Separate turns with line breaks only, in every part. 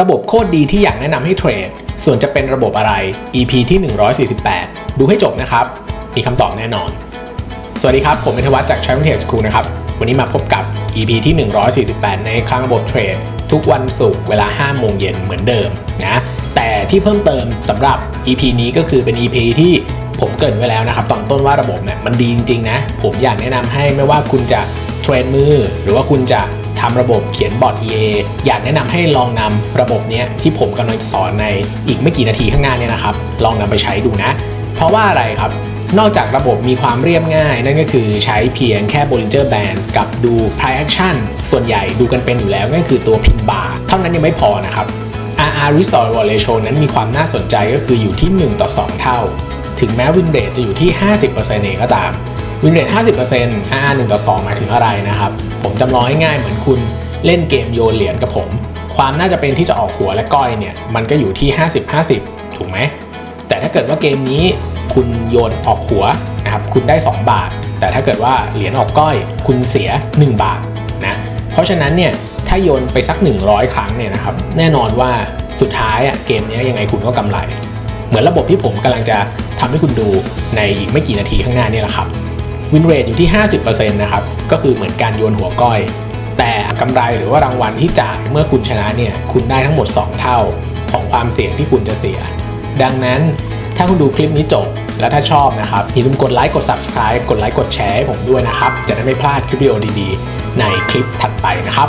ระบบโคตรดีที่อยากแนะนำให้เทรด ส่วนจะเป็นระบบอะไร EP ที่ 148 ดูให้จบนะครับ มีคำตอบแน่นอน สวัสดีครับ ผมเป็นทวัฒน์จาก Channel Trade School นะครับ วันนี้มาพบกับ EP ที่ 148 ในครั้งระบบเทรด ทุกวันศุกร์เวลา5โมงเย็นเหมือนเดิมนะ แต่ที่เพิ่มเติมสำหรับ EP นี้ก็คือเป็น EP ที่ผมเกรินไว้แล้วนะครับตอนต้นว่าระบบเนี่ยมันดีจริงๆนะ ผมอยากแนะนำให้ไม่ว่าคุณจะเทรดมือ หรือว่าคุณจะ ทำระบบเขียนบอร์ด EA อยากแนะนำให้ลองนำระบบเนี้ยที่ผมกำลังจะสอนในอีกไม่กี่นาทีข้างหน้าเนี่ยนะครับ ลองนำไปใช้ดูนะ เพราะว่าอะไรครับนอกจากระบบมีความเรียบง่าย นั่นก็คือใช้เพียงแค่ Bollinger Bands กับดู Price Action ส่วนใหญ่ดูกันเป็นอยู่แล้วนั่นคือตัวพินบาร์เท่านั้นยังไม่พอนะครับ RR Restore Reward Ratio นั้นมีความน่าสนใจก็คืออยู่ที่ 1 ต่อ 2 เท่า ถึงแม้ Win Rate จะอยู่ที่ 50%เองก็ตาม Win Rate 50% RR 1ต่อ2หมายถึงอะไรนะครับ ผมจำลองง่ายๆเหมือนคุณเล่นเกมโยนเหรียญกับผม ความน่าจะเป็นที่จะออกหัวและก้อยเนี่ย มันก็อยู่ที่ 50-50 ถูกไหม แต่ถ้าเกิดว่าเกมนี้คุณโยนออกหัวนะครับ คุณได้ 2 บาท แต่ถ้าเกิดว่าเหรียญออกก้อย คุณเสีย 1 บาทนะ เพราะฉะนั้นเนี่ย ถ้าโยนไปสัก 100 ครั้งเนี่ยนะครับ แน่นอนว่าสุดท้ายอะเกมนี้ยังไงคุณก็กำไร เหมือนระบบที่ผมกำลังจะทำให้คุณดูในอีกไม่กี่นาทีข้างหน้านี่แหละครับ วินเรทอยู่ที่ 50%นะครับ ก็คือเหมือนการโยนหัวก้อย แต่กำไรหรือว่ารางวัลที่จ่ายเมื่อคุณชนะเนี่ย คุณได้ทั้งหมด 2 เท่าของความเสี่ยงที่คุณจะเสีย ดังนั้นถ้าคุณดูคลิปนี้จบ แล้วถ้าชอบนะครับ อย่าลืมกดไลค์กด subscribe กดไลค์กดแชร์ให้ผมด้วยนะครับ จะได้ไม่พลาดคลิปวิดีโอดีๆ ในคลิปถัดไปนะครับ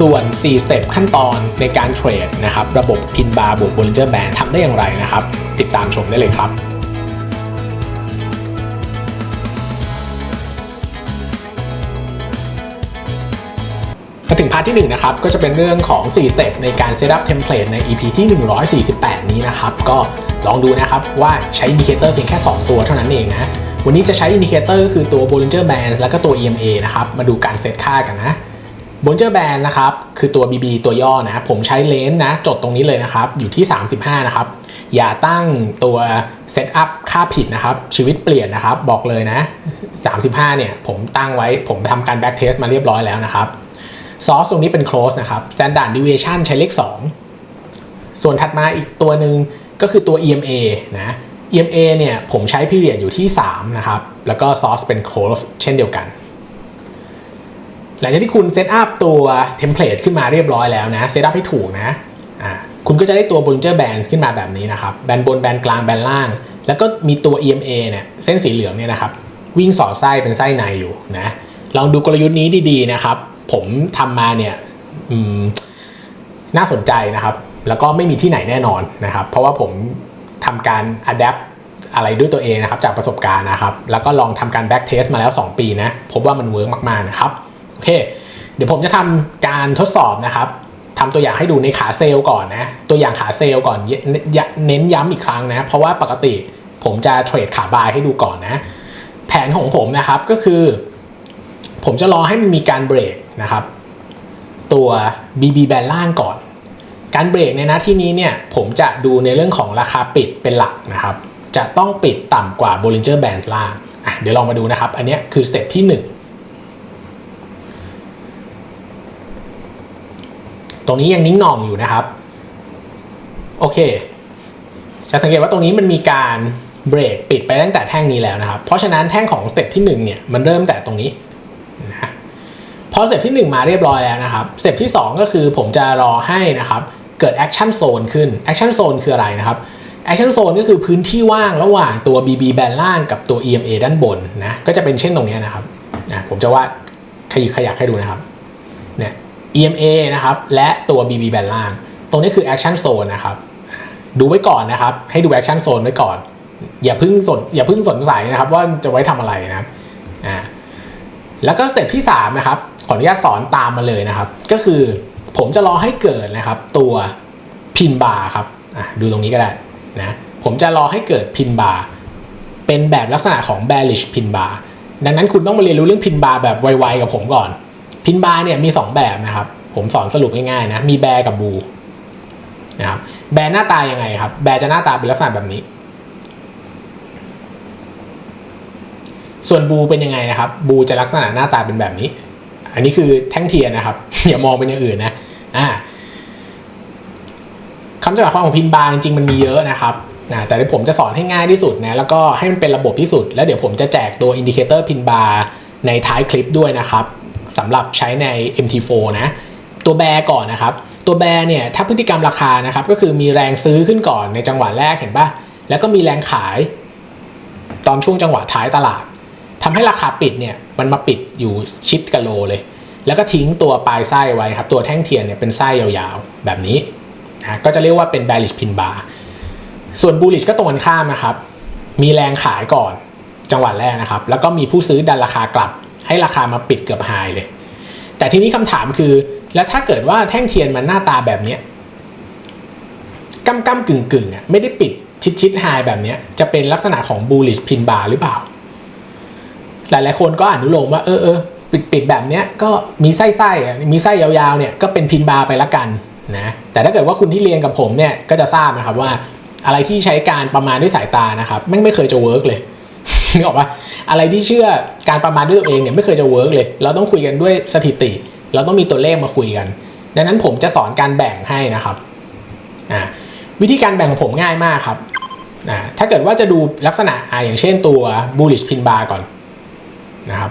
ส่วน 4 สเต็ปขั้นตอนในการเทรดนะครับ ระบบพินบาร์บวก Bollinger Band ทำได้อย่างไรนะครับ ติดตามชมได้เลยครับ ถึงพาร์ทที่1นะครับก็จะเป็นเรื่องของ 4 สเต็ปในการเซตอัพเทมเพลตใน EP ที่ 148 นี้นะครับ ก็ลองดูนะครับว่าใช้อินดิเคเตอร์เพียงแค่ 2 ตัวเท่านั้นเองนะ วันนี้จะใช้อินดิเคเตอร์คือตัว Bollinger Band แล้วก็ตัว EMA นะครับ มาดูการเซตค่ากันนะ Bollinger Band นะครับคือตัว BB ตัวย่อนะ ผมใช้เลนส์นะ จดตรงนี้เลยนะครับ อยู่ที่ 35 นะครับ อย่าตั้งตัวเซตอัพค่าผิดนะครับ ชีวิตเปลี่ยนนะครับ บอกเลยนะ 35 เนี่ยผมตั้งไว้ผมทำการ back test มาเรียบร้อยแล้วนะครับ ซอสตรงนี้เป็น close นะครับ standard deviation ใช้เลข 2 ส่วนถัดมาอีกตัวหนึ่งก็คือตัว EMA นะ EMA เนี่ยผมใช้ period อยู่ที่ 3 นะครับ แล้วก็ซอสเป็น close เช่นเดียวกัน หลังจากที่คุณเซตอัพตัวเทมเพลตขึ้นมาเรียบร้อยแล้วนะเซตอัพให้ถูกนะอ่าคุณก็จะได้ตัว Bollinger Bands ขึ้นมาแบบนี้นะครับ แบนบน แบนกลาง แบนล่าง แล้วก็มีตัว EMA เนี่ยเส้นสีเหลืองเนี่ยนะครับ วิ่งสอดไส้เป็นไส้ในอยู่นะลองดูกลยุทธ์นี้ดีๆนะครับ ผมทำมาเนี่ยน่าสนใจนะครับ แล้วก็ไม่มีที่ไหนแน่นอนนะครับ เพราะว่าผมทำการ adapt อะไรด้วยตัวเองนะครับ จากประสบการณ์นะครับ แล้วก็ลองทำการ back test มาแล้ว 2 ปีนะ พบว่ามันเวิร์กมาก ๆ นะครับ โอเค เดี๋ยวผมจะทำการทดสอบนะครับทำตัวอย่างให้ดูในขาเซลล์ก่อนนะ ตัวอย่างขาเซลล์ก่อนเยเน้นย้ำอีกครั้งนะ เพราะว่าปกติผมจะเทรดขาบายให้ดูก่อนนะ แผนของผมนะครับก็คือ ผมจะรอให้มันมีการเบรกนะครับ ตัว BB แบนล่างก่อน การเบรกในหน้าที่นี้เนี่ยผมจะดูในเรื่องของราคาปิดเป็นหลักนะครับ จะต้องปิดต่ำกว่า Bollinger Band ล่างอะเดี๋ยวลองมาดูนะครับ อันนี้คือสเต็ปที่ 1 ตรงนี้ยังนิ่งหน่องอยู่นะครับ โอเค จะสังเกตว่าตรงนี้มันมีการเบรกปิดไปตั้งแต่แท่งนี้แล้วนะครับ เพราะฉะนั้นแท่งของสเต็ปที่1เนี่ยมันเริ่มแต่ตรงนี้ พอสเต็ปที่ 1 มาเรียบร้อยแล้วนะครับสเต็ปที่ 2 ก็คือผมจะรอให้นะครับเกิดแอคชั่นโซนขึ้นแอคชั่นโซนคืออะไรนะครับแอคชั่นโซนก็คือพื้นที่ว่างระหว่างตัว BB แบนล่างกับตัว EMA ด้านบนนะก็จะเป็นเช่นตรงนี้นะครับนะผมจะวาดขยิบขยักให้ดูนะครับเนี่ย EMA นะครับและตัว BB แบนล่าง ตรงนี้คือ Action Zone นะครับดูไว้ก่อนนะครับ ให้ดู Action Zone ไว้ก่อน อย่าพิ่งสนอย่าพิ่งสนสัยนะครับว่าจะไว้ทำอะไรนะครับอ่าแล้วก็สเต็ปที่3นะครับ ขออนุญาตสอนตามมาเลยนะครับ ก็คือผมจะรอให้เกิดนะครับ ตัวพินบาร์ครับดูตรงนี้ก็ได้นะผมจะรอให้เกิดพินบาร์เป็นแบบลักษณะของ bearish พินบาร์ดังนั้นคุณต้องมาเรียนรู้เรื่องพินบาร์แบบไวๆกับผมก่อนพินบาร์เนี่ยมี 2 แบบนะครับ ผมสอนสรุปง่ายๆนะมีแบร์กับบูนะครับแบร์หน้าตายังไงครับ แบร์จะหน้าตาเป็นลักษณะแบบนี้ ส่วนบูเป็นยังไงนะครับ บูจะลักษณะหน้าตาเป็นแบบนี้ อันนี้คือแท่งเทียนนะครับ อย่ามองเป็นอย่างอื่นนะอ่าคำจำกัดความของพินบาร์จริงๆมันมีเยอะนะครับนะแต่เดี๋ยวผมจะสอนให้ง่ายที่สุดนะแล้วก็ให้มันเป็นระบบที่สุด แล้วเดี๋ยวผมจะแจกตัวอินดิเคเตอร์พินบาร์ในท้ายคลิปด้วยนะครับสำหรับใช้ใน MT4 นะตัวแบร์ก่อนนะครับ ตัวแบร์เนี่ยถ้าพฤติกรรมราคานะครับก็คือมีแรงซื้อขึ้นก่อนในจังหวะแรกเห็นปะแล้วก็มีแรงขาย ตอนช่วงจังหวะท้ายตลาด ทำให้ราคาปิดเนี่ยมันมาปิดอยู่ชิดกับโลเลย แล้วก็ทิ้งตัวปลายไส้ไว้ครับ ตัวแท่งเทียนเนี่ยเป็นไส้ยาวๆ แบบนี้นะก็จะเรียกว่าเป็น bearish pin bar ส่วน bullish ก็ตรงกันข้ามนะครับ มีแรงขายก่อนจังหวะแรกนะครับ แล้วก็มีผู้ซื้อดันราคากลับ ให้ราคามาปิดเกือบไฮเลย แต่ทีนี้คำถามคือ แล้วถ้าเกิดว่าแท่งเทียนมันหน้าตาแบบเนี้กำกำกึ่งกึ่งๆอะไม่ได้ปิดชิดชิดไฮแบบเนี้ยจะเป็นลักษณะของ bullish pin bar หรือเปล่า หลายๆ คนก็อนุโลมว่าเออเออปิดปิดแบบเนี้ยก็มีไส้ไส้มีไส้ยาวๆเนี่ยก็เป็นพินบาร์ไปละกันนะแต่ถ้าเกิดว่าคุณที่เรียนกับผมเนี่ยก็จะทราบนะครับว่าอะไรที่ใช้การประมาณด้วยสายตานะครับแม่ไม่เคยจะเวิร์กเลยนึกออกปะอะไรที่เชื่อการประมาณด้วยตัวเองเนี่ยไม่เคยจะเวิร์กเลย เราต้องคุยกันด้วยสถิติ เราต้องมีตัวเลขมาคุยกัน ดังนั้นผมจะสอนการแบ่งให้นะครับอ่าวิธีการแบ่งของผมง่ายมากครับอ่าถ้าเกิดว่าจะดูลักษณะอ่าอย่างเช่นตัว bullish pin bar ก่อน นะครับ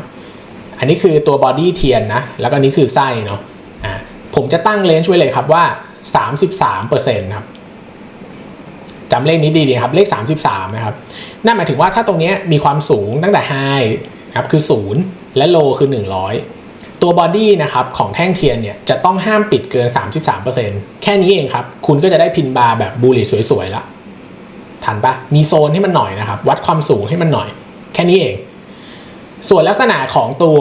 อันนี้คือตัวบอดี้เทียนนะ แล้วก็นนี้คือไส้เนาะอ่าผมจะตั้งเลนจ์ไว้เลยครับว่า 33%ครับจำเลขนี้ดีๆครับ เลข 33 นะครับ นั่นหมายถึงว่าถ้าตรงนี้มีความสูงตั้งแต่ high ครับคือ 0 และ low คือ 100 ตัวบอดี้นะครับของแท่งเทียนเนี่ยจะต้องห้ามปิดเกิน 33%แค่นี้เองครับ คุณก็จะได้พินบาร์แบบบูลลิสวยๆละทันปะมีโซนให้มันหน่อยนะครับ วัดความสูงให้มันหน่อย แค่นี้เอง ส่วนลักษณะของตัว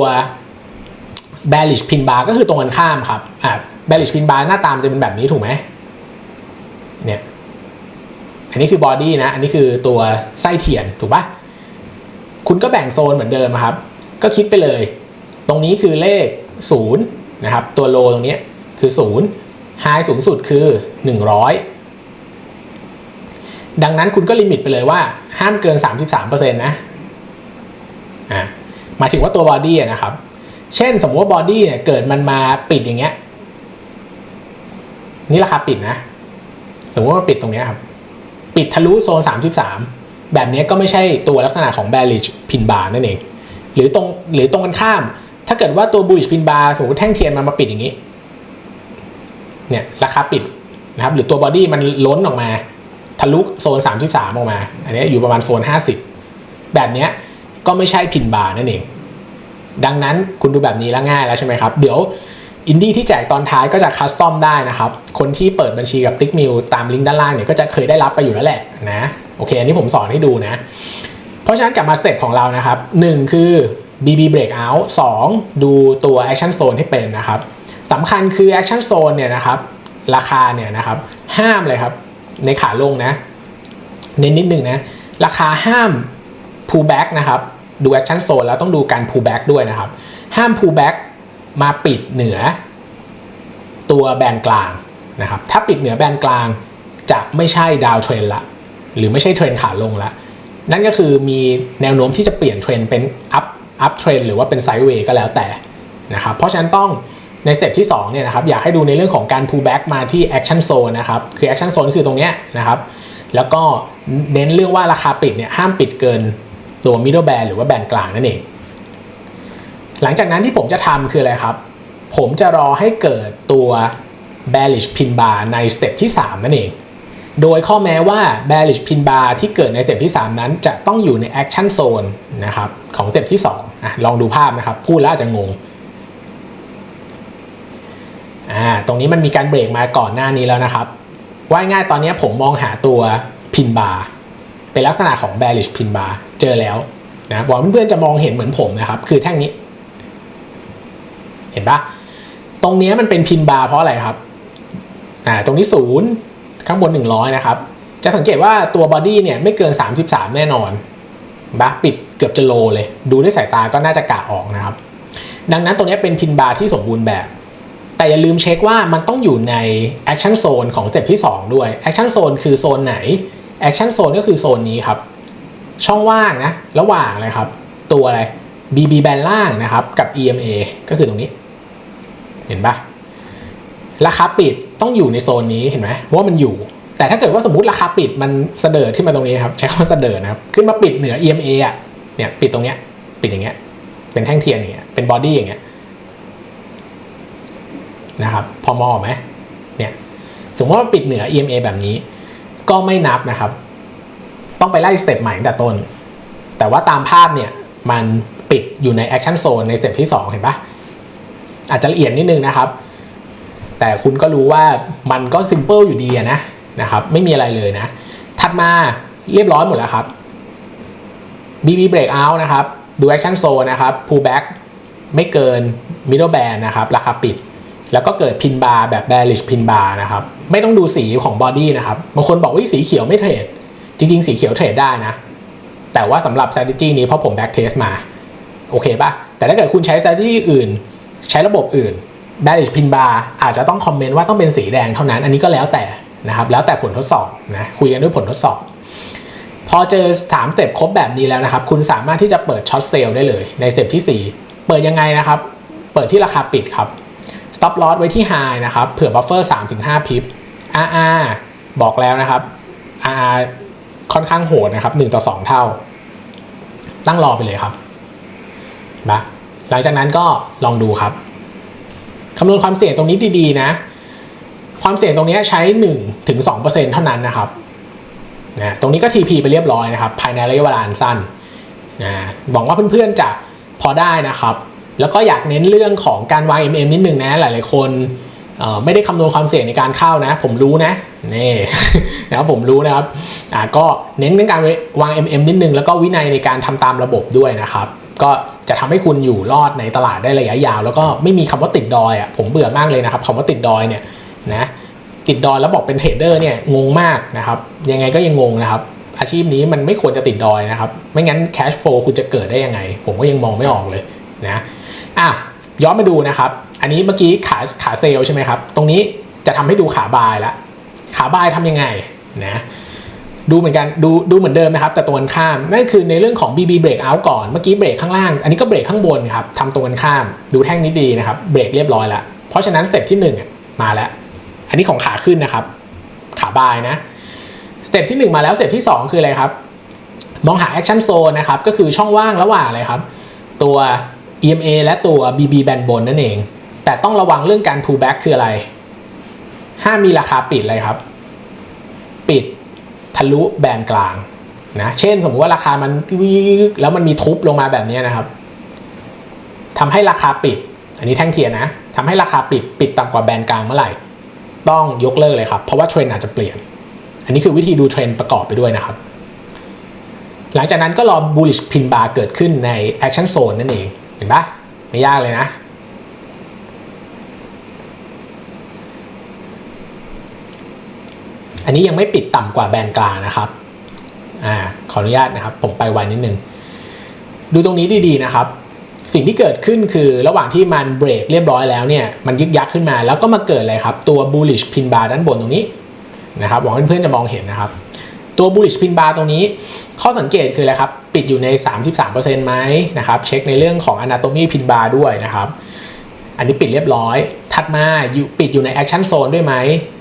bearish pin bar ก็คือตรงกันข้ามครับอ่า bearish pin bar หน้าตามจะเป็นแบบนี้ถูกไหมเนี่ยอันนี้คือบอดี้นะ อันนี้คือตัวไส้เทียนถูกปะคุณก็แบ่งโซนเหมือนเดิมครับ ก็คิดไปเลย ตรงนี้คือเลข 0 นะครับ ตัวโลตรงนี้คือ 0 high สูงสุดคือ 100 ดังนั้นคุณก็ลิมิตไปเลยว่าห้ามเกิน 33%นะ หมายถึงว่าตัวบอดี้นะครับ เช่นสมมติว่าบอดี้เนี่ยเกิดมันมาปิดอย่างเงี้ย นี่ราคาปิดนะ สมมติว่าปิดตรงเนี้ยครับ ปิดทะลุโซน 33 แบบนี้ก็ไม่ใช่ตัวลักษณะของ bearish pin bar นั่นเอง หรือตรงหรือตรงกันข้าม ถ้าเกิดว่าตัว bullish pin bar สมมติแท่งเทียนมันมาปิดอย่างนี้ เนี่ยราคาปิดนะครับหรือตัวบอดี้มันล้นออกมา ทะลุโซน 33 ออกมา อันนี้อยู่ประมาณโซน 50 แบบเนี้ย ก็ไม่ใช่พินบาร์นั่นเอง ดังนั้นคุณดูแบบนี้แล้วง่ายแล้วใช่ไหมครับ เดี๋ยวอินดี้ที่แจกตอนท้ายก็จะคัสตอมได้นะครับ คนที่เปิดบัญชีกับ t ิ c k m i l ตามลิงก์ด้านล่างเนี่ยก็จะเคยได้รับไปอยู่แล้วแหละนะ โอเค อันนี้ผมสอนให้ดูนะ เพราะฉะนั้นกลับมาสเต็ปของเรานะครับ 1 คือ BB breakout 2 ดูตัว action zone ให้เป็นนะครับสำคัญคือ action zone เนี่ยนะครับ ราคาเนี่ยนะครับ ห้ามเลยครับ ในขาลงนะ เน้นนิดนึงนะ ราคาห้าม pull back นะครับ ดู action zone แล้วต้องดูการ pull back ด้วยนะครับ ห้าม pull back มาปิดเหนือ ตัวแบนกลางนะครับ ถ้าปิดเหนือแบนกลางจะไม่ใช่ดาวเทรนละ หรือไม่ใช่เทรนขาลงละ นั่นก็คือมีแนวโน้มที่จะเปลี่ยนเทรนเป็น up up trend หรือว่าเป็น sideways ก็แล้วแต่นะครับ เพราะฉะนั้นต้องในสเต็ปที่2เนี่ยนะครับอยากให้ดูในเรื่องของการ pull back มาที่ action zone นะครับ คือ action zone คือตรงเนี้ยนะครับ แล้วก็เน้นเรื่องว่าราคาปิดเนี่ยห้ามปิดเกิน ตัว middle band หรือว่าแบนกลางนั่นเอง หลังจากนั้นที่ผมจะทำคืออะไรครับ ผมจะรอให้เกิดตัว bearish pin bar ในสเต็ปที่ 3 นั่นเอง โดยข้อแม้ว่า bearish pin bar ที่เกิดในสเต็ปที่ 3 นั้น จะต้องอยู่ใน action zone นะครับของสเต็ปที่2อะลองดูภาพนะครับ พูดแล้วอาจจะงงอ่าตรงนี้มันมีการเบรกมาก่อนหน้านี้แล้วนะครับ ว่าง่ายตอนนี้ผมมองหาตัวพินบาร์ เป็นลักษณะของ bearish pin bar เจอแล้วนะหวังเพื่อนๆจะมองเห็นเหมือนผมนะครับ คือแท่งนี้ เห็นปะตรงนี้มันเป็นพินบาร์เพราะอะไรครับอ่าตรงนี้ศูนย์ข้างบน 100 นะครับ จะสังเกตว่าตัวบอดี้เนี่ยไม่เกิน 33 แน่นอนบะปิดเกือบจะโลเลย ดูด้วยสายตาก็น่าจะกะออกนะครับ ดังนั้นตรงนี้เป็นพินบาร์ที่สมบูรณ์แบบ แต่อย่าลืมเช็คว่ามันต้องอยู่ใน action zone ของสเต็ปที่ 2 ด้วย action zone คือโซนไหน action zone ก็คือโซนนี้ครับ ช่องว่างนะ ระหว่างอะไรครับ ตัวอะไร BB แบนล่างนะครับ กับ EMA ก็คือตรงนี้ เห็นปะราคาปิดต้องอยู่ในโซนนี้เห็นไหมว่ามันอยู่ แต่ถ้าเกิดว่าสมมติราคาปิดมันเสดอขึ้นมาตรงนี้ครับใช้คำว่าเสดอนะครับ ขึ้นมาปิดเหนือ EMA อะเนี่ยปิดตรงเนี้ยปิดอย่างเงี้ยเป็นแท่งเทียนอย่างเงี้ยเป็นบอดี้อย่างเงี้ยนะครับพอมอไหมเนี่ยสมมติว่าปิดเหนือ EMA แบบนี้ ก็ไม่นับนะครับ ต้องไปไล่สเต็ปใหม่ตั้งแต่ต้น แต่ว่าตามภาพเนี่ยมันปิดอยู่ในแอคชั่นโซนในสเต็ปที่ 2 เห็นปะอาจจะละเอียดนิดนึงนะครับ แต่คุณก็รู้ว่ามันก็ซิมเ l ิลอยู่ดีนะนะครับไม่มีอะไรเลยนะ ถัดมาเรียบร้อยหมดแล้วครับ BB breakout นะครับ ดู action zone นะครับ pullback ไม่เกิน middle band นะครับ ราคาปิด แล้วก็เกิดพินบาร์แบบ bearish พินบาร์นะครับ ไม่ต้องดูสีของ body นะครับ บางคนบอกว่าสีเขียวไม่เทรด จริง ๆ สีเขียวเทรดได้นะ แต่ว่าสำหรับ strategy นี้เพราะผม back test มา โอเคปะแต่ถ้าเกิดคุณใช้ strategy อื่น ใช้ระบบอื่น bearish pin bar อาจจะต้องคอมเมนต์ว่าต้องเป็นสีแดงเท่านั้น อันนี้ก็แล้วแต่นะครับ แล้วแต่ผลทดสอบนะ คุยกันด้วยผลทดสอบ พอเจอสามเต็ปครบแบบนี้แล้วนะครับ คุณสามารถที่จะเปิดช็อตเซลล์ได้เลย ในเต็ปที่ 4 เปิดยังไงนะครับ เปิดที่ราคาปิดครับ stop loss ไว้ที่ high นะครับ เผื่อ buffer 3-5พิบ RR บอกแล้วนะครับ RR ค่อนข้างโหดนะครับ1ต่อ 2 เท่า ตั้งรอไปเลยครับนะหลังจากนั้นก็ลองดูครับคำนวณความเสี่ยงตรงนี้ดีๆนะ ความเสี่ยงตรงนี้ใช้1ถึง2%เท่านั้นนะครับนะตรงนี้ก็ TP ไปเรียบร้อยนะครับ ภายในระยะเวลาอันสั้นนะหวังว่าเพื่อนๆจะพอได้นะครับ แล้วก็อยากเน้นเรื่องของการวาง MM นิดนึงนะหลายๆคนไม่ได้คำนวณความเสี่ยงในการเข้านะ ผมรู้นะนี่นะครับผมรู้นะครับอ่าก็เน้นเรื่องการวาง MM นิดนึง แล้วก็วินัยในการทำตามระบบด้วยนะครับ ก็จะทำให้คุณอยู่รอดในตลาดได้ระยะยาว แล้วก็ไม่มีคำว่าติดดอยอะผมเบื่อมากเลยนะครับคำว่าติดดอยเนี่ยนะติดดอยแล้วบอกเป็นเทรดเดอร์เนี่ยงงมากนะครับ ยังไงก็ยังงงนะครับ อาชีพนี้มันไม่ควรจะติดดอยนะครับ ไม่งั้นแคชโฟลคุณจะเกิดได้ยังไง ผมก็ยังมองไม่ออกเลยนะ อะย้อนมาดูนะครับ อันนี้เมื่อกี้ขาขาเซลใช่ไหมครับ ตรงนี้จะทำให้ดูขาบายละขาบายทำยังไงนะดูเหมือนกันดูดูเหมือนเดิมนะครับ แต่ตรงกันข้ามนั่นคือในเรื่องของ BB break out ก่อนเมื่อกี้เบรกข้างล่าง อันนี้ก็เบรกข้างบนครับทำตรงกันข้าม ดูแท่งนี้ดีนะครับเบรกเรียบร้อยแล้วเพราะฉะนั้นสเต็ปที่หนึ่งมาแล้ว อันนี้ของขาขึ้นนะครับ ขาบายนะสเต็ปที่ 1 มาแล้วสเต็ปที่ 2 คืออะไรครับ มองหาแอคชั่นโซนนะครับก็คือช่องว่างระหว่างอะไรครับ ตัว EMA และตัว BB แบนบนนั่นเอง แต่ต้องระวังเรื่องการ pullback คืออะไร ห้ามมีราคาปิดเลยครับ ปิดทะลุแบนกลางนะ เช่นสมมติว่าราคามันแล้วมันมีทุบลงมาแบบนี้นะครับทำให้ราคาปิด อันนี้แท่งเทียนนะทำให้ราคาปิดปิดต่ำกว่าแบนกลางเมื่อไหร่ ต้องยกเลิกเลยครับ เพราะว่าเทรนอาจจะเปลี่ยน อันนี้คือวิธีดูเทรนประกอบไปด้วยนะครับ หลังจากนั้นก็รอ bullish pin bar เกิดขึ้นใน action zone นั่นเอง ห็นปะไม่ยากเลยนะ อันนี้ยังไม่ปิดต่ำกว่าแบนกลางนะครับอ่าขออนุญาตนะครับ ผมไปไวนิดนึง ดูตรงนี้ดีๆนะครับ สิ่งที่เกิดขึ้นคือระหว่างที่มันเบรกเรียบร้อยแล้วเนี่ยมันยึกยักขึ้นมาแล้วก็มาเกิดอะไรครับ ตัว bullish pin bar ด้านบนตรงนี้นะครับหวังว่าเพื่อนๆจะมองเห็นนะครับ ตัว bullish pin bar ตรงนี้ ข้อสังเกตคืออะไรครับ ปิดอยู่ใน 33%ไหมนะครับ เช็คในเรื่องของ anatomy pin bar ด้วยนะครับ อันนี้ปิดเรียบร้อย ถัดมาอยู่ปิดอยู่ใน action zone ด้วยไหม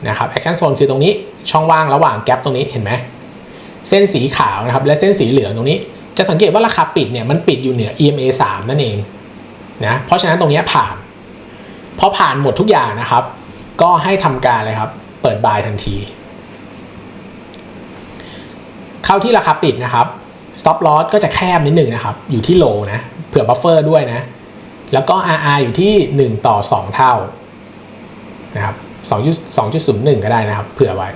นะครับ action zone คือตรงนี้ช่องว่างระหว่างแกลบตรงนี้เห็นไหมเส้นสีขาวนะครับและเส้นสีเหลืองตรงนี้ จะสังเกตว่าราคาปิดเนี่ยมันปิดอยู่เหนือ EMA 3 นั่นเองนะเพราะฉะนั้นตรงนี้ผ่านพอผ่านหมดทุกอย่างนะครับ ก็ให้ทำการเลยครับ เปิดบายทันที เข้าที่ราคาปิดนะครับ stop loss ก็จะแคบนิดหนึ่งนะครับ อยู่ที่โลนะ เผื่อบัฟเฟอร์ด้วยนะ แล้วก็ RR อยู่ที่ 1 ต่อ 2 เท่านะครับ2.2.01 ก็ได้นะครับ เผื่อไว้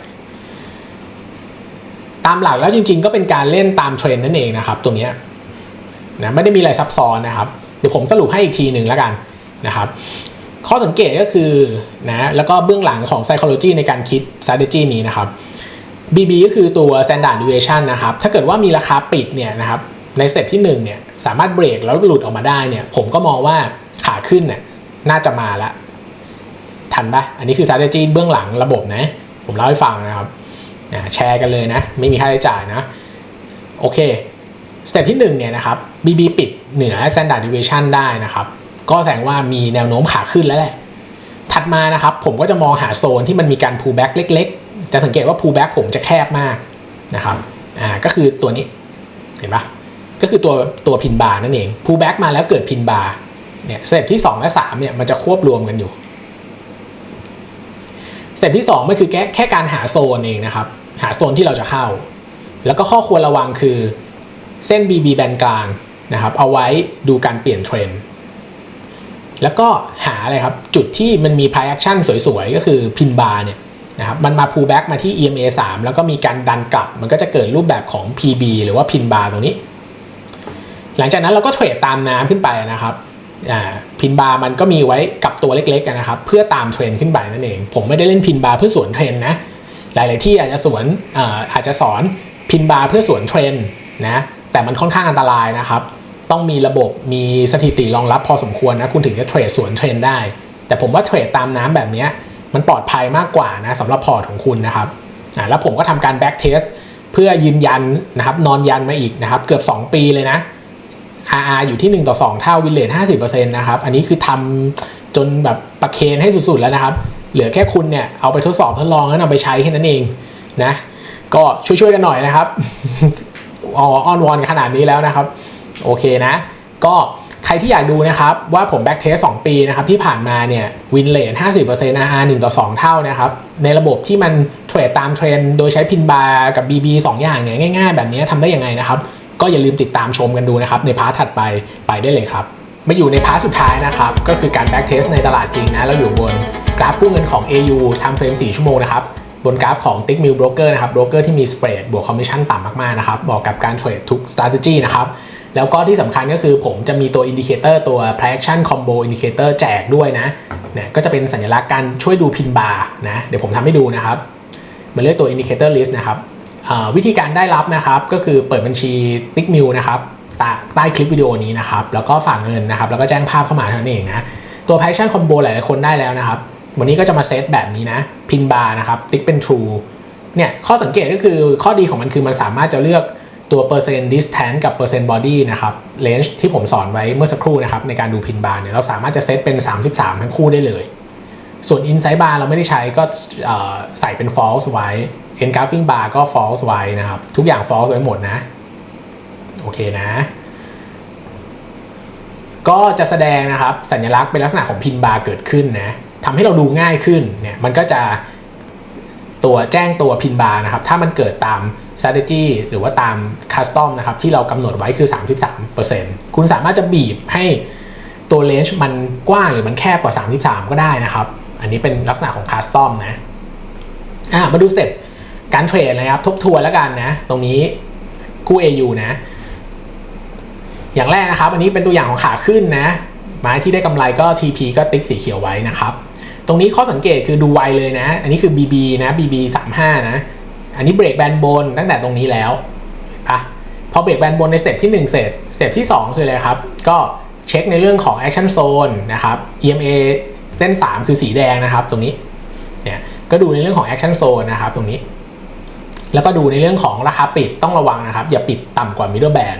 ตามหลักแล้วจริง ๆ ก็เป็นการเล่นตามเทรนด์นั่นเองนะครับ ตัวนี้นะไม่ได้มีอะไรซับซ้อนนะครับ เดี๋ยวผมสรุปให้อีกทีหนึ่งแล้วกันนะครับ ข้อสังเกตก็คือนะแล้วก็เบื้องหลังของ psychology ในการคิด strategy นี้นะครับ BB ก็คือตัว standard deviation นะครับ ถ้าเกิดว่ามีราคาปิดเนี่ยนะครับ ในสเต็ปที่1เนี่ยสามารถเบรกแล้วหลุดออกมาได้เนี่ย ผมก็มองว่าขาขึ้นเนี่ยน่าจะมาละ ทันปะอันนี้คือ strategy เบื้องหลังระบบนะ ผมเล่าให้ฟังนะครับ แชร์กันเลยนะ ไม่มีค่าใช้จ่ายนะ โอเค สเต็ปที่1เนี่ยนะครับ BB ปิดเหนือ standard deviation ได้นะครับ ก็แสดงว่ามีแนวโน้มขาขึ้นแล้วแหละ ถัดมานะครับ ผมก็จะมองหาโซนที่มันมีการ pullback เล็ก จะสังเกตว่า pullback ผมจะแคบมากนะครับอ่าก็คือตัวนี้เห็นปะก็คือตัวตัวพินบาร์นั่นเอง pullback มาแล้วเกิดพินบาร์เนี่ยสเต็ปที่ 2 และ3เนี่ยมันจะควบรวมกันอยู่สเต็ปที่ 2 มันคือแค่แค่การหาโซนเองนะครับ หาโซนที่เราจะเข้า แล้วก็ข้อควรระวังคือเส้น BB แบนกลางนะครับ เอาไว้ดูการเปลี่ยนเทรนด์แล้วก็หาอะไรครับ จุดที่มันมี price action สวยๆ ก็คือพินบาร์เนี่ย นะครับมันมา pull back มาที่ EMA 3 แล้วก็มีการดันกลับ มันก็จะเกิดรูปแบบของ PB หรือว่าพินบาร์ตรงนี้ หลังจากนั้นเราก็เทรดตามน้ำขึ้นไปนะครับพินบาร์มันก็มีไว้กับตัวเล็กๆนะครับ เพื่อตามเทรนขึ้นไปนั่นเอง ผมไม่ได้เล่นพินบาร์เพื่อสวนเทรนนะ หลายๆที่อาจจะสวนอาจจะสอนพินบาร์เพื่อสวนเทรนนะแต่มันค่อนข้างอันตรายนะครับ ต้องมีระบบมีสถิติรองรับพอสมควรนะคุณถึงจะเทรดสวนเทรนได้ แต่ผมว่าเทรดตามน้ำแบบนี้ มันปลอดภัยมากกว่านะสำหรับพอร์ตของคุณนะครับแล้วผมก็ทำการแบ็กเทสเพื่อยืนยันนะครับนอนยันมาอีกนะครับ เกือบ 2 ปีเลยนะ RR อยู่ที่ 1 ต่อ 2 เท่าวินเลท50%นะครับ อันนี้คือทำจนแบบประเคนให้สุดๆแล้วนะครับ เหลือแค่คุณเนี่ย เอาไปทดสอบทดลองแล้วนำไปใช้แค่นั้นเองนะ ก็ช่วยๆกันหน่อยนะครับอ้อนวอนขนาดนี้แล้วนะครับ โอเคนะ ก็ ใครที่อยากดูนะครับ ว่าผมแบ็กเทส2ปีนะครับ ที่ผ่านมาเนี่ยวินเลท50% RR 1 ต่อ 2 เท่านะครับ ในระบบที่มันเทรดตามเทรนโดยใช้พินบาร์กับ BB 2 อย่างเนี่ยง่ายๆ แบบนี้ทำได้ยังไงนะครับ ก็อย่าลืมติดตามชมกันดูนะครับ ในพาร์ทถัดไปไปได้เลยครับ มาอยู่ในพาร์ทสุดท้ายนะครับ ก็คือการแบ็กเทสในตลาดจริงนะเราอยู่บนกราฟกู้เงินของ AU ทำเฟรม 4 ชั่วโมงนะครับบนกราฟของ Tick Mill Broker นะครับโบรกเกอร์ที่มีสเปรดบวกคอมมิชชั่นต่ำมากๆนะครับเหมาะกับการเทรดทุก strategy นะครับ แล้วก็ที่สำคัญก็คือผมจะมีตัวอินดิเคเตอร์ตัว price action combo indicator แจกด้วยนะเนี่ยก็จะเป็นสัญลักษณ์การช่วยดูพินบาร์นะเดี๋ยวผมทำให้ดูนะครับมาเลือกตัว indicator list นะครับวิธีการได้รับนะครับก็คือเปิดบัญชี Tick m i l นะครับใต้คลิปวิดีโอนี้นะครับแล้วก็ฝากเงินนะครับแล้วก็แจ้งภาพเข้ามาเท่านั้นเองนะตัว price action combo หลายๆคนได้แล้วนะครับวันนี้ก็จะมาเซตแบบนี้นะพินบาร์นะครับติ๊กเป็น true เนี่ยข้อสังเกตก็คือข้อดีของมันคือมันสามารถจะเลือก ตัวเปอร์เซ็นต์ distance กับเปอร์เซ็นต์ body นะครับ range ที่ผมสอนไว้เมื่อสักครู่นะครับในการดูพินบาร์เนี่ยเราสามารถจะเซตเป็น 33 ทั้งคู่ได้เลย ส่วน inside bar เราไม่ได้ใช้ก็ใส่เป็น false ไว้ engulfing bar ก็ false ไว้นะครับ ทุกอย่าง false ไว้หมดนะ โอเคนะ ก็จะแสดงนะครับสัญลักษณ์เป็นลักษณะของพินบาร์เกิดขึ้นนะทำให้เราดูง่ายขึ้นเนี่ยมันก็จะตัวแจ้งตัวพินบาร์นะครับ ถ้ามันเกิดตาม strategy หรือว่าตาม custom นะครับที่เรากำหนดไว้คือ 33%คุณสามารถจะบีบให้ตัว range มันกว้างหรือมันแคบกว่า 33 ก็ได้นะครับ อันนี้เป็นลักษณะของ custom นะอะมาดูสเต็ปการเทรดนะครับ ทบทวนแล้วกันนะ ตรงนี้กู้ AU นะ อย่างแรกนะครับ อันนี้เป็นตัวอย่างของขาขึ้นนะไม้ที่ได้กำไรก็ TP ก็ติ๊กสีเขียวไว้นะครับ ตรงนี้ข้อสังเกตคือดูไวเลยนะ อันนี้คือ BB นะ BB 35 นะ อันนี้เบรกแบนบนตั้งแต่ตรงนี้แล้วอะพอเบรกแบนบนในสเต็ปที่ 1 เสร็จสเต็ปที่ 2 คืออะไรครับ ก็เช็คในเรื่องของ action zone นะครับ EMA เส้น 3 คือสีแดงนะครับ ตรงนี้เนี่ยก็ดูในเรื่องของ action zone นะครับ ตรงนี้ แล้วก็ดูในเรื่องของราคาปิดต้องระวังนะครับ อย่าปิดต่ำกว่า middle band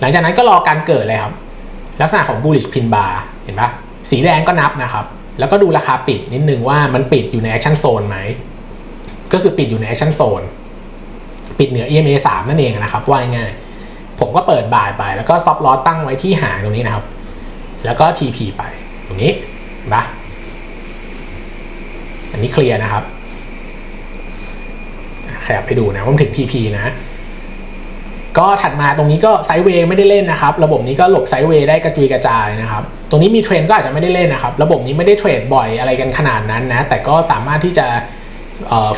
หลังจากนั้นก็รอการเกิดเลยครับ ลักษณะของ bullish pin bar เห็นปะสีแดงก็นับนะครับ แล้วก็ดูราคาปิดนิดนึงว่ามันปิดอยู่ใน action zone ไหม ก็คือปิดอยู่ใน action zone ปิดเหนือ EMA 3 นั่นเองนะครับว่าง่ายผมก็เปิดบ่ายไป แล้วก็ stop loss ตั้งไว้ที่หางตรงนี้นะครับ แล้วก็ TP ไปตรงนี้นะอันนี้เคลียร์นะครับขยับให้ดูนะว่าถึง TP นะ ก็ถัดมาตรงนี้ก็ไซด์เวย์ไม่ได้เล่นนะครับ ระบบนี้ก็หลบไซด์เวย์ได้กระจุยกระจายนะครับ ตรงนี้มีเทรนก็อาจจะไม่ได้เล่นนะครับ ระบบนี้ไม่ได้เทรดบ่อยอะไรกันขนาดนั้นนะ แต่ก็สามารถที่จะ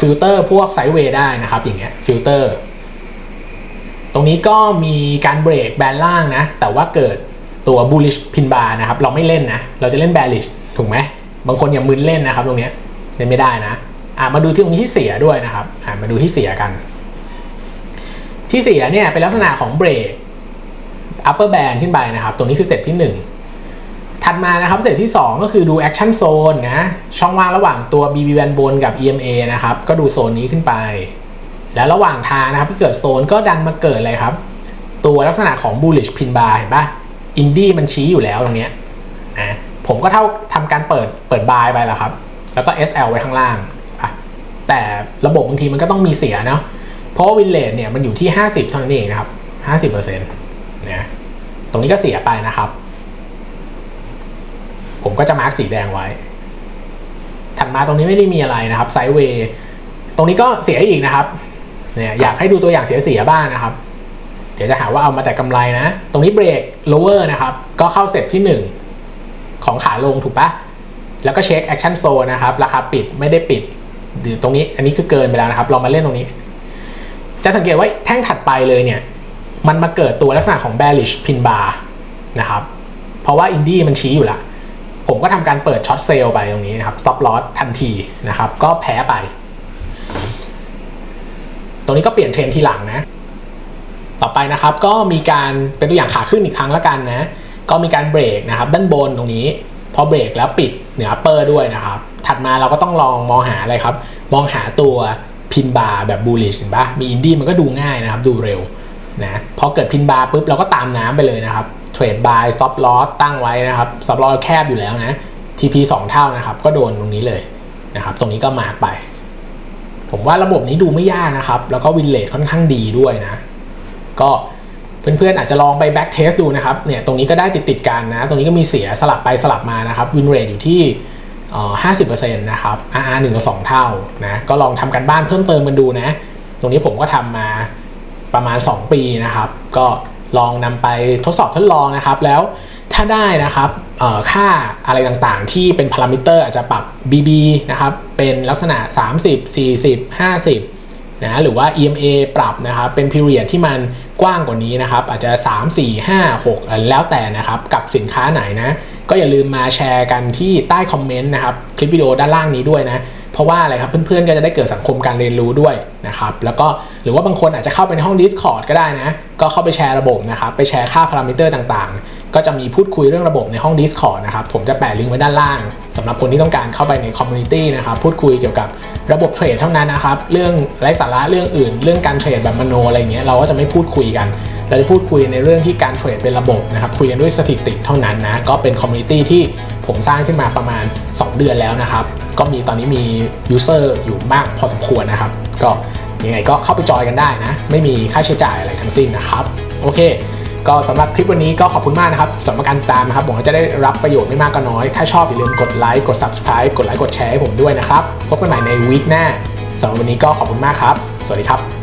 ฟิลเตอร์พวกไซด์เวย์ได้นะครับอย่างเงี้ยฟิลเตอร์ตรงนี้ก็มีการเบรกแบนล่างนะ แต่ว่าเกิดตัว bullish pin bar นะครับ เราไม่เล่นนะ เราจะเล่น bearish ถูกไหมบางคนอย่ามึนเล่นนะครับ ตรงนี้เล่นไม่ได้นะอ่ามาดูที่ตรงนี้ที่เสียด้วยนะครับอ่ามาดูที่เสียกัน ที่เสียเนี่ยเป็นลักษณะของเบรก upper band ขึ้นไปนะครับ ตรงนี้คือสเต็ปที่1 ถัดมานะครับสเต็ปที่ 2 ก็คือดู action zone นะช่องว่างระหว่างตัว BB band บนกับ EMA นะครับก็ดูโซนนี้ขึ้นไป แล้วระหว่างทางนะครับที่เกิดโซนก็ดันมาเกิดอะไรครับ ตัวลักษณะของ bullish pin bar เห็นปะอินดี้มันชี้อยู่แล้วตรงนี้นะผมก็เท่าทำการเปิดเปิดบายไปแล้วครับ แล้วก็ SL ไว้ข้างล่าง แต่ระบบบางทีมันก็ต้องมีเสียเนาะเพราะวินเลทเนี่ยมันอยู่ที่ 50เท่านั้นเองนะครับ 50%นะตรงนี้ก็เสียไปนะครับ ผมก็จะมาร์กสีแดงไว้ ถัดมาตรงนี้ไม่ได้มีอะไรนะครับไซด์เวย์ตรงนี้ก็เสียอีกนะครับเนี่ยอยากให้ดูตัวอย่างเสียๆบ้างนะครับ เดี๋ยวจะหาว่าเอามาแต่กำไรนะ ตรงนี้เบรก lower นะครับ ก็เข้าสเต็ปที่ 1 ของขาลงถูกปะแล้วก็เช็ค action zone นะครับ ราคาปิดไม่ได้ปิดหรือตรงนี้อันนี้คือเกินไปแล้วนะครับ เรามาเล่นตรงนี้ จะสังเกตว่าแท่งถัดไปเลยเนี่ย มันมาเกิดตัวลักษณะของ bearish pin bar นะครับ เพราะว่าอินดี้มันชี้อยู่ละ ผมก็ทำการเปิดช็อตเซลล์ไปตรงนี้นะครับ stop loss ทันทีนะครับ ก็แพ้ไป ตรงนี้ก็เปลี่ยนเทรนทีหลังนะ ต่อไปนะครับก็มีการเป็นตัวอย่างขาขึ้นอีกครั้งแล้วกันนะ ก็มีการเบรกนะครับ ด้านบนตรงนี้ พอเบรกแล้วปิดเหนือเปอร์ด้วยนะครับ ถัดมาเราก็ต้องลองมองหาอะไรครับ มองหาตัวพินบาร์แบบบูลลิชเห็นปะมีอินดี้มันก็ดูง่ายนะครับ ดูเร็วนะ พอเกิดพินบาร์ปุ๊บเราก็ตามน้ำไปเลยนะครับ เทรดบายสต็อปลอสตั้งไว้นะครับสต็อปลอสแคบอยู่แล้วนะ TP 2 เท่านะครับ ก็โดนตรงนี้เลยนะครับ ตรงนี้ก็มาไป ผมว่าระบบนี้ดูไม่ยากนะครับ แล้วก็วินเลทค่อนข้างดีด้วยนะ ก็เพื่อนๆอาจจะลองไปแบ็กเทสดูนะครับ เนี่ยตรงนี้ก็ได้ติดติดกันนะ ตรงนี้ก็มีเสียสลับไปสลับมานะครับวินเรทอยู่ที่ห้าสิบเปอร์เซ็นต์นะครับ RR หนึ่งกับสองเท่านะ ก็ลองทำกันบ้านเพิ่มเติมกันดูนะ ตรงนี้ผมก็ทำมาประมาณ 2 ปีนะครับ ก็ ลองนำไปทดสอบทดลองนะครับ แล้วถ้าได้นะครับค่าอะไรต่างๆ ที่เป็นพารามิเตอร์อาจจะปรับ BB นะครับเป็นลักษณะ 30 40 50นะหรือว่า EMA ปรับนะครับเป็น period ที่มันกว้างกว่านี้นะครับ อาจจะ 3 4 5 6 แล้วแต่นะครับ กับสินค้าไหนนะ ก็อย่าลืมมาแชร์กันที่ใต้คอมเมนต์นะครับ คลิปวิดีโอด้านล่างนี้ด้วยนะ เพราะว่าอะไรครับเพื่อนๆก็จะได้เกิดสังคมการเรียนรู้ด้วยนะครับแล้วก็หรือว่าบางคนอาจจะเข้าไปในห้อง Discord ก็ได้นะ ก็เข้าไปแชร์ระบบนะครับไปแชร์ค่าพารามิเตอร์ต่างๆ ก็จะมีพูดคุยเรื่องระบบในห้อง Discord นะครับผมจะแปะลิงก์ไว้ด้านล่าง สำหรับคนที่ต้องการเข้าไปในคอมมูนิตี้นะครับพูดคุยเกี่ยวกับระบบเทรดเท่านั้นนะครับเรื่องไร้สาระเรื่องอื่น เรื่องการเทรดแบบมโนอะไรเงี้ยเราก็จะไม่พูดคุยกัน เราจะพูดคุยในเรื่องที่การเทรดเป็นระบบนะครับคุยกันด้วยสถิติเท่านั้นนะก็เป็นคอมมูนิตี้ที่ผมสร้างขึ้นมาประมาณ 2 เดือนแล้วนะครับก็มีตอนนี้มียูเซอร์อยู่มากพอสมควรนะครับก็ยังไงก็เข้าไปจอยกันได้นะ ไม่มีค่าใช้จ่ายอะไรทั้งสิ้นนะครับ โอเค ก็สำหรับคลิปวันนี้ก็ขอบคุณมากนะครับสำหรับการตามนะครับผมจะได้รับประโยชน์ไม่มากก็น้อย ถ้าชอบอย่าลืมกดไลค์กด subscribe กดไลค์กดแชร์ให้ผมด้วยนะครับ พบกันใหม่ในวีคหน้าสำหรับวันนี้ก็ขอบคุณมากครับ สวัสดีครับ